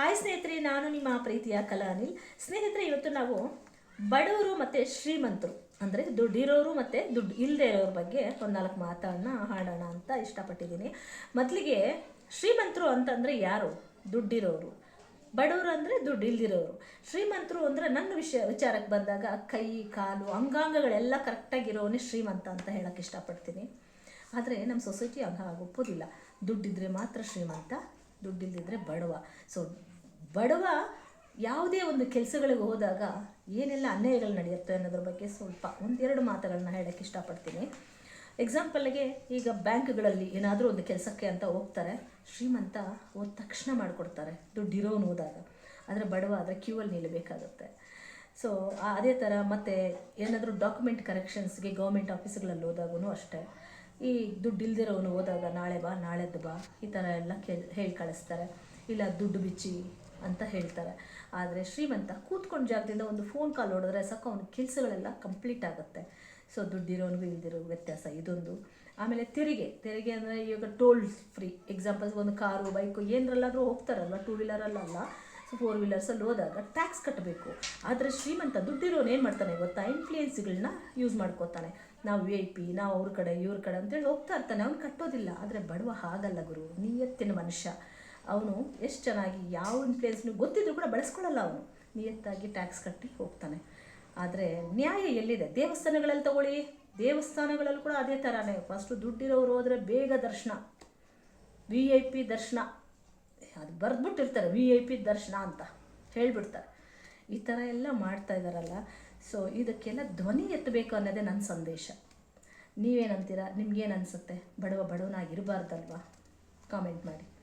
Hi ಸ್ನೇಹಿತರೆ, ನಾನು ನಿಮ್ಮ ಪ್ರೀತಿಯ ಕಲಾ ಅನಿಲ್. ಸ್ನೇಹಿತರೆ, ಇವತ್ತು ನಾವು ಬಡವರು ಮತ್ತು ಶ್ರೀಮಂತರು, ಅಂದರೆ ದುಡ್ಡಿರೋರು ಮತ್ತು ದುಡ್ಡು ಇಲ್ಲದೆ ಇರೋರ ಬಗ್ಗೆ ಒಂದು ನಾಲ್ಕು ಮಾತಾಡೋಣ ಹಾಡೋಣ ಅಂತ ಇಷ್ಟಪಟ್ಟಿದ್ದೀನಿ. ಮೊದಲಿಗೆ ಶ್ರೀಮಂತರು ಅಂತಂದರೆ ಯಾರು? ದುಡ್ಡಿರೋರು. ಬಡವರು ಅಂದರೆ ದುಡ್ಡು ಇಲ್ದಿರೋರು. ಶ್ರೀಮಂತರು ಅಂದರೆ ನನ್ನ ವಿಷಯ ವಿಚಾರಕ್ಕೆ ಬಂದಾಗ ಕೈ, ಕಾಲು, ಅಂಗಾಂಗಗಳೆಲ್ಲ ಕರೆಕ್ಟಾಗಿರೋನೇ ಶ್ರೀಮಂತ ಅಂತ ಹೇಳಕ್ಕೆ ಇಷ್ಟಪಡ್ತೀನಿ. ಆದರೆ ನಮ್ಮ ಸೊಸೈಟಿ ಹಾಗೆ ಒಪ್ಪೋದಿಲ್ಲ ದುಡ್ಡಿದ್ರೆ ಮಾತ್ರ ಶ್ರೀಮಂತ ದುಡ್ಡಿಲ್ದಿದ್ರೆ ಬಡವ. ಸೊ ಬಡವ ಯಾವುದೇ ಒಂದು ಕೆಲಸಗಳಿಗೆ ಹೋದಾಗ ಏನೆಲ್ಲ ಅನ್ಯಾಯಗಳು ನಡೆಯುತ್ತೆ ಅನ್ನೋದ್ರ ಬಗ್ಗೆ ಸ್ವಲ್ಪ ಒಂದೆರಡು ಮಾತುಗಳನ್ನ ಹೇಳೋಕ್ಕೆ ಇಷ್ಟಪಡ್ತೀನಿ. ಎಕ್ಸಾಂಪಲ್ಗೆ ಈಗ ಬ್ಯಾಂಕ್ಗಳಲ್ಲಿ ಏನಾದರೂ ಒಂದು ಕೆಲಸಕ್ಕೆ ಅಂತ ಹೋಗ್ತಾರೆ, ಶ್ರೀಮಂತ ಹೋದ ತಕ್ಷಣ ಮಾಡಿಕೊಡ್ತಾರೆ ದುಡ್ಡಿರೋನು ಹೋದಾಗ. ಆದರೆ ಬಡವ ಆದರೆ ಕ್ಯೂ ಅಲ್ಲಿ ನಿಲ್ಲಬೇಕಾಗುತ್ತೆ ಸೊ ಅದೇ ಥರ ಮತ್ತು ಏನಾದರೂ ಡಾಕ್ಯುಮೆಂಟ್ ಕರೆಕ್ಷನ್ಸ್ಗೆ ಗೌರ್ಮೆಂಟ್ ಆಫೀಸ್ಗಳಲ್ಲಿ ಹೋದಾಗೂ ಅಷ್ಟೇ. ಈ ದುಡ್ಡು ಇಲ್ದಿರೋನು ಹೋದಾಗ, ನಾಳೆ ಬಾ, ನಾಳೆದ್ದು ಬಾ, ಈ ಥರ ಎಲ್ಲ ಕೇಳಿ, ಹೇಳಿ ಕಳಿಸ್ತಾರೆ. ಇಲ್ಲ, ದುಡ್ಡು ಬಿಚ್ಚಿ, ಅಂತ ಹೇಳ್ತಾರೆ. ಆದರೆ ಶ್ರೀಮಂತ ಕೂತ್ಕೊಂಡು ಜಾಗದಿಂದ ಒಂದು ಫೋನ್ ಕಾಲ್ ಹೊಡೆದ್ರೆ ಸಾಕು, ಅವ್ನ ಕೆಲಸಗಳೆಲ್ಲ ಕಂಪ್ಲೀಟ್ ಆಗುತ್ತೆ. ಸೊ ದುಡ್ಡಿರೋನಿಗೂ ಇಲ್ದಿರೋ ವ್ಯತ್ಯಾಸ ಇದೊಂದು. ಆಮೇಲೆ ತೆರಿಗೆ ತೆರಿಗೆ ಅಂದರೆ ಇವಾಗ ಟೋಲ್ ಫ್ರೀ ಎಕ್ಸಾಂಪಲ್ಸ್ ಒಂದು ಕಾರು ಬೈಕು ಏನರಲ್ಲಾದರೂ ಹೋಗ್ತಾರಲ್ವ ಟೂ ವೀಲರಲ್ಲ ಫೋರ್ ವೀಲರ್ಸಲ್ಲಿ ಹೋದಾಗ ಟ್ಯಾಕ್ಸ್ ಕಟ್ಟಬೇಕು ಆದರೆ ಶ್ರೀಮಂತ ದುಡ್ಡಿರೋನು ಏನು ಮಾಡ್ತಾನೆ ಗೊತ್ತಾ? ಇನ್ಫ್ಲೂಯೆನ್ಸ್ಗಳನ್ನ ಯೂಸ್ ಮಾಡ್ಕೋತಾನೆ. ನಾವು ವಿ ಐ ಪಿ ನಾವು ಅವ್ರ ಕಡೆ, ಇವ್ರ ಕಡೆ ಅಂತೇಳಿ ಹೋಗ್ತಾ ಇರ್ತಾನೆ. ಅವ್ನು ಕಟ್ಟೋದಿಲ್ಲ. ಆದರೆ ಬಡವ ಹಾಗಲ್ಲ ಗುರು. ನಿಯತ್ತಿನ ಮನುಷ್ಯ. ಅವನು ಎಷ್ಟು ಚೆನ್ನಾಗಿ ಯಾವ ಇನ್ಫ್ಲೂಯೆನ್ಸ್ನು ಗೊತ್ತಿದ್ರು ಕೂಡ ಬಳಸ್ಕೊಳ್ಳಲ್ಲ ಅವನು. ನಿಯತ್ತಾಗಿ ಟ್ಯಾಕ್ಸ್ ಕಟ್ಟಿ ಹೋಗ್ತಾನೆ. ಆದರೆ ನ್ಯಾಯ ಎಲ್ಲಿದೆ? ದೇವಸ್ಥಾನಗಳಲ್ಲಿ ತಗೊಳ್ಳಿ. ದೇವಸ್ಥಾನಗಳಲ್ಲಿ ಕೂಡ ಅದೇ ಥರನೇ ಫಸ್ಟು ದುಡ್ಡಿರೋರು ಹೋದರೆ ಬೇಗ ದರ್ಶನ. ವಿ ಐ ಪಿ ದರ್ಶನ. ಅದು ಬರೆದ್ಬಿಟ್ಟಿರ್ತಾರೆ ವಿ ಐ ಪಿ ದರ್ಶನ ಅಂತ ಹೇಳ್ಬಿಡ್ತಾರೆ. ಈ ಥರ ಎಲ್ಲ ಮಾಡ್ತಾ ಇದ್ದಾರಲ್ಲ. ಸೊ ಇದಕ್ಕೆಲ್ಲ ಧ್ವನಿ ಎತ್ತಬೇಕು ಅನ್ನೋದೇ ನನ್ನ ಸಂದೇಶ. ನೀವೇನಂತೀರಾ? ನಿಮ್ಗೇನು ಅನಿಸುತ್ತೆ? ಬಡವ ಬಡವನಾಗಿರಬಾರ್ದಲ್ವಾ? ಕಾಮೆಂಟ್ ಮಾಡಿ.